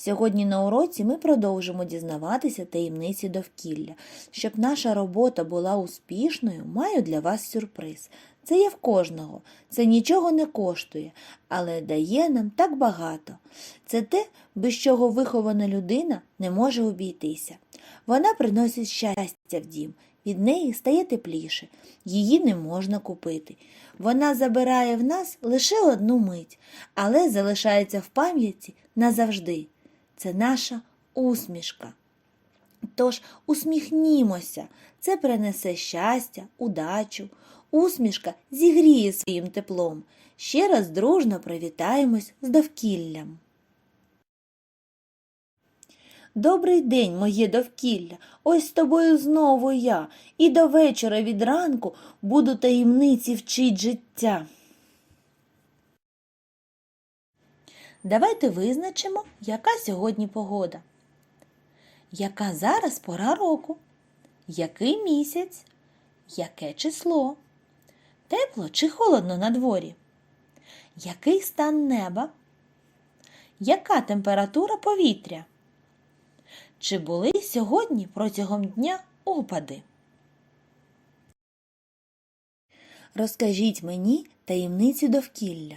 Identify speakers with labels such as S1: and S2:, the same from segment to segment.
S1: Сьогодні на уроці ми продовжимо дізнаватися таємниці довкілля. Щоб наша робота була успішною, маю для вас сюрприз. Це є в кожного, це нічого не коштує, але дає нам так багато. Це те, без чого вихована людина не може обійтися. Вона приносить щастя в дім, від неї стає тепліше, її не можна купити. Вона забирає в нас лише одну мить, але залишається в пам'яті назавжди. Це наша усмішка. Тож усміхнімося, це принесе щастя, удачу. Усмішка зігріє своїм теплом. Ще раз дружно привітаємось з довкіллям. Добрий день, моє довкілля. Ось з тобою знову я, і до вечора від ранку буду таємниці вчить життя. Давайте визначимо, яка сьогодні погода. Яка зараз пора року? Який місяць? Яке число? Тепло чи холодно на дворі? Який стан неба? Яка температура повітря? Чи були сьогодні протягом дня опади? Розкажіть мені таємниці довкілля.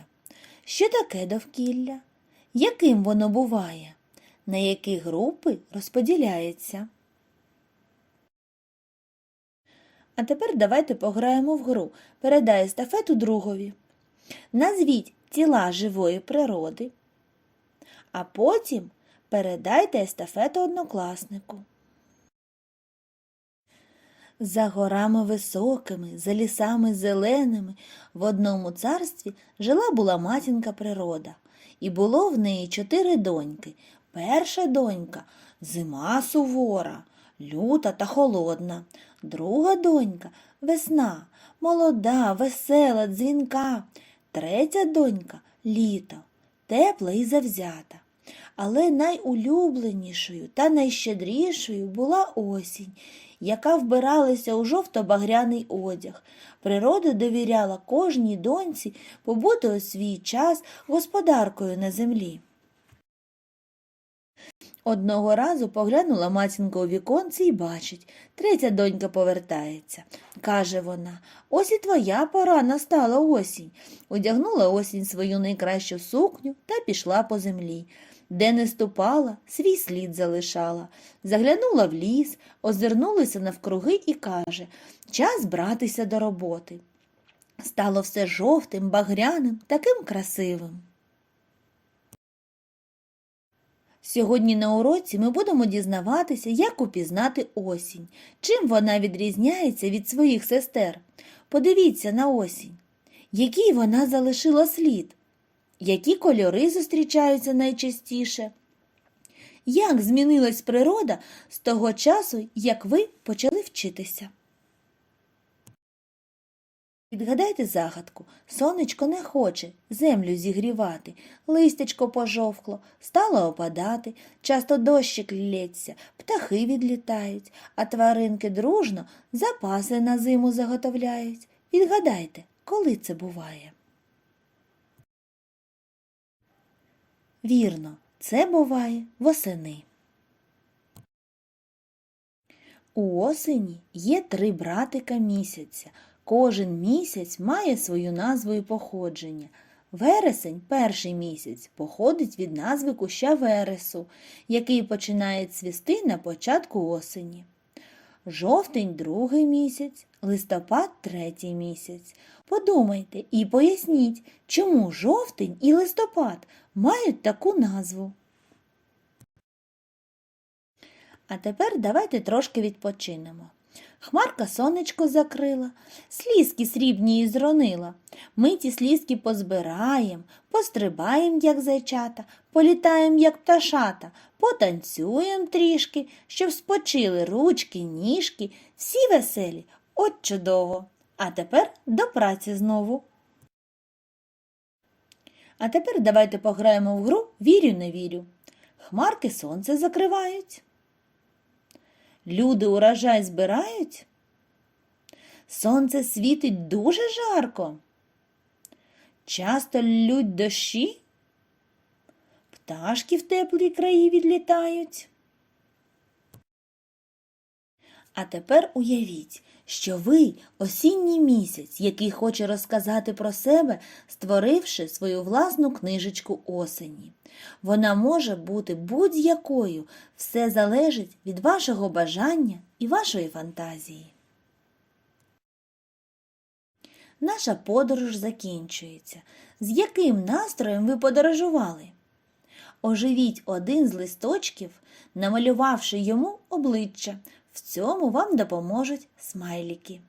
S1: Що таке довкілля? Яким воно буває? На які групи розподіляється? А тепер давайте пограємо в гру. Передай естафету другові. Назвіть тіла живої природи, а потім передайте естафету однокласнику. За горами високими, за лісами зеленими в одному царстві жила була матінка природа, і було в неї чотири доньки. Перша донька зима сувора, люта та холодна, друга донька весна, молода, весела, дзвінка, третя донька літо, тепла і завзята. Але найулюбленішою та найщедрішою була осінь, яка вбиралася у жовто-багряний одяг. Природа довіряла кожній доньці побути у свій час господаркою на землі. Одного разу поглянула матінка у віконце і бачить, третя донька повертається. Каже вона, ось і твоя пора настала осінь. Одягнула осінь свою найкращу сукню та пішла по землі. Де не ступала, свій слід залишала. Заглянула в ліс, озирнулася навкруги і каже Час братися до роботи. Стало все жовтим, багряним, таким красивим. Сьогодні на уроці ми будемо дізнаватися, як упізнати осінь, чим вона відрізняється від своїх сестер. Подивіться на осінь, який вона залишила слід, які кольори зустрічаються найчастіше. Як змінилась природа з того часу, як ви почали вчитися? Відгадайте загадку. Сонечко не хоче землю зігрівати, листячко пожовкло, стало опадати, часто дощик лється, птахи відлітають, а тваринки дружно запаси на зиму заготовляють. Відгадайте, коли це буває? Вірно, це буває восени. У осені є три братика місяця. Кожен місяць має свою назву і походження. Вересень, перший місяць, походить від назви куща вересу, який починає цвісти на початку осені. Жовтень другий місяць, листопад третій місяць. Подумайте і поясніть, чому жовтень і листопад мають таку назву. А тепер давайте трошки відпочинемо. Хмарка сонечко закрила, слізки срібні і зронила. Ми ті слізки позбираєм, пострибаєм, як зайчата, політаєм, як пташата, потанцюєм трішки, щоб спочили ручки, ніжки, всі веселі, от чудово. А тепер до праці знову. А тепер давайте пограємо в гру Вірю, не вірю. Хмарки сонце закривають. Люди урожай збирають? Сонце світить дуже жарко. Часто лють дощі? пташки в теплі краї відлітають. А тепер уявіть, що ви осінній місяць, який хоче розказати про себе, створивши свою власну книжечку осені. Вона може бути будь-якою, все залежить від вашого бажання і вашої фантазії. Наша подорож закінчується. З яким настроєм ви подорожували? Оживіть один з листочків, намалювавши йому обличчя. В цьому вам допоможуть смайліки.